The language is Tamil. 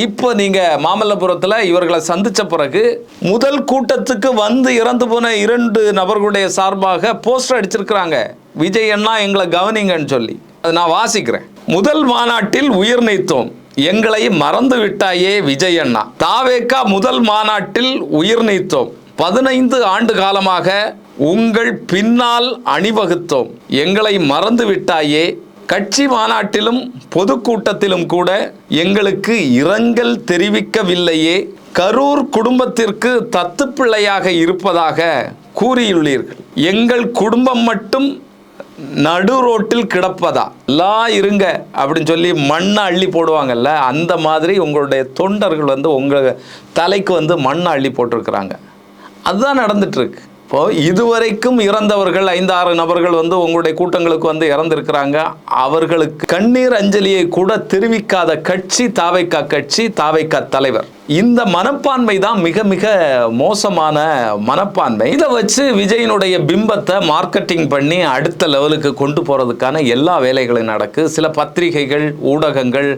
இப்போ நீங்கள் மாமல்லபுரத்தில் இவர்களை சந்தித்த பிறகு முதல் கூட்டத்துக்கு வந்து இறந்து போன இரண்டு நபர்களுடைய சார்பாக போஸ்டர் அடிச்சிருக்கிறாங்க. விஜய் அண்ணா எங்களை கவனிங்கன்னு சொல்லி. அது நான் வாசிக்கிறேன். முதல் மாநாட்டில் உயிர் நீத்தோம். எங்களை மறந்து விட்டாயே விஜய் அண்ணா. தாவேக்கா முதல் மாநாட்டில் உயிர் நீத்தோம். பதினைந்து ஆண்டு காலமாக உங்கள் பின்னால் அணிவகுத்தோம். எங்களை மறந்து விட்டாயே கட்சி மாநாட்டிலும் பொதுக்கூட்டத்திலும் கூட எங்களுக்கு இரங்கல் தெரிவிக்கவில்லையே. கரூர் குடும்பத்திற்கு தத்துப்பிள்ளையாக இருப்பதாக கூறியுள்ளீர்கள். எங்கள் குடும்பம் மட்டும் நடு ரோட்டில் கிடப்பதா? எல்லாம் இருங்க அப்படின்னு சொல்லி மண்ணை அள்ளி போடுவாங்கல்ல அந்த மாதிரி உங்களுடைய தொண்டர்கள் வந்து உங்கள் தலைக்கு வந்து மண்ணை அள்ளி போட்டிருக்கிறாங்க. அதுதான் நடந்துட்டுருக்கு இப்போது இப்போ இதுவரைக்கும் இறந்தவர்கள் ஐந்தாறு நபர்கள் வந்து உங்களுடைய கூட்டங்களுக்கு வந்து இறந்திருக்கிறாங்க. அவர்களுக்கு கண்ணீர் அஞ்சலியை கூட தெரிவிக்காத கட்சி தாவைக்கா கட்சி தாவைக்கா தலைவர். இந்த மனப்பான்மை தான் மிக மிக மோசமான மனப்பான்மை. இதை வச்சு விஜயனுடைய பிம்பத்தை மார்க்கெட்டிங் பண்ணி அடுத்த லெவலுக்கு கொண்டு போறதுக்கான எல்லா வேலைகளும் நடக்கு. சில பத்திரிகைகள் ஊடகங்கள்